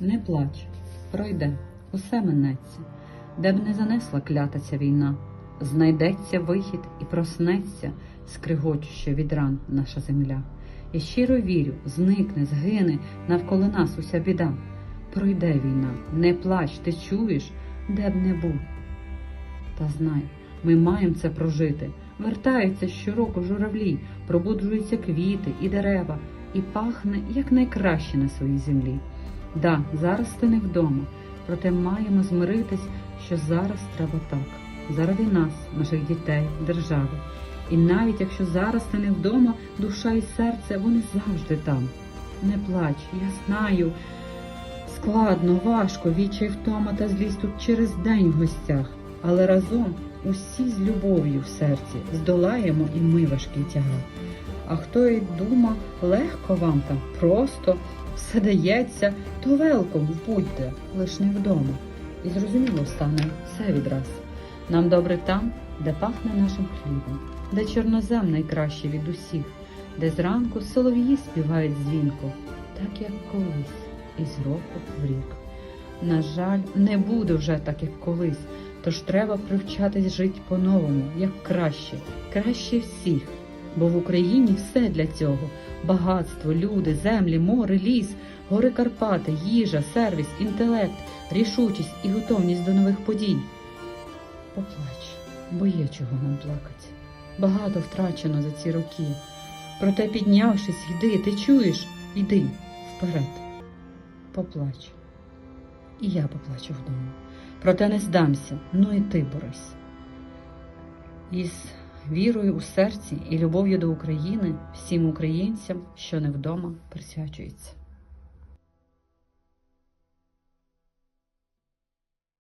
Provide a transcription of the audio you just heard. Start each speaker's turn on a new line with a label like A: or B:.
A: Не плач, пройде, усе минеться, де б не занесла клята ця війна, знайдеться вихід і проснеться, скригочуща від ран наша земля. Я щиро вірю, зникне, згине навколо нас уся біда. Пройде війна, не плач, ти чуєш, де б не був. Та знай, ми маємо це прожити. Вертаються щороку журавлі, пробуджуються квіти і дерева, і пахне як найкраще на своїй землі. Да, зараз ти не вдома, проте маємо змиритись, що зараз треба так. Заради нас, наших дітей, держави. І навіть якщо зараз ти не вдома, душа і серце вони завжди там. Не плач, я знаю. Складно, важко, відчай втома та злість тут через день в гостях, але разом усі з любов'ю в серці здолаємо і ми важкий тягар. А хто й дума, легко вам там, просто все дається, то велком будьте, лиш не вдома. І зрозуміло стане все відраз. Нам добре там, де пахне нашим хлібом, де чорнозем найкраще від усіх, де зранку солов'ї співають дзвінко, так як колись, із року в рік. На жаль, не буде вже так, як колись, тож треба привчатись жити по-новому, як краще, краще всіх. Бо в Україні все для цього: багатство, люди, землі, море, ліс, гори Карпати, їжа, сервіс, інтелект, рішучість і готовність до нових подій. Поплач, бо є чого нам плакати. Багато втрачено за ці роки. Проте, піднявшись, йди, ти чуєш? Йди вперед. Поплач. І я поплачу вдома. Проте не здамся, ну і ти борись. Із вірою у серці і любов'ю до України всім українцям, що не вдома, присвячується.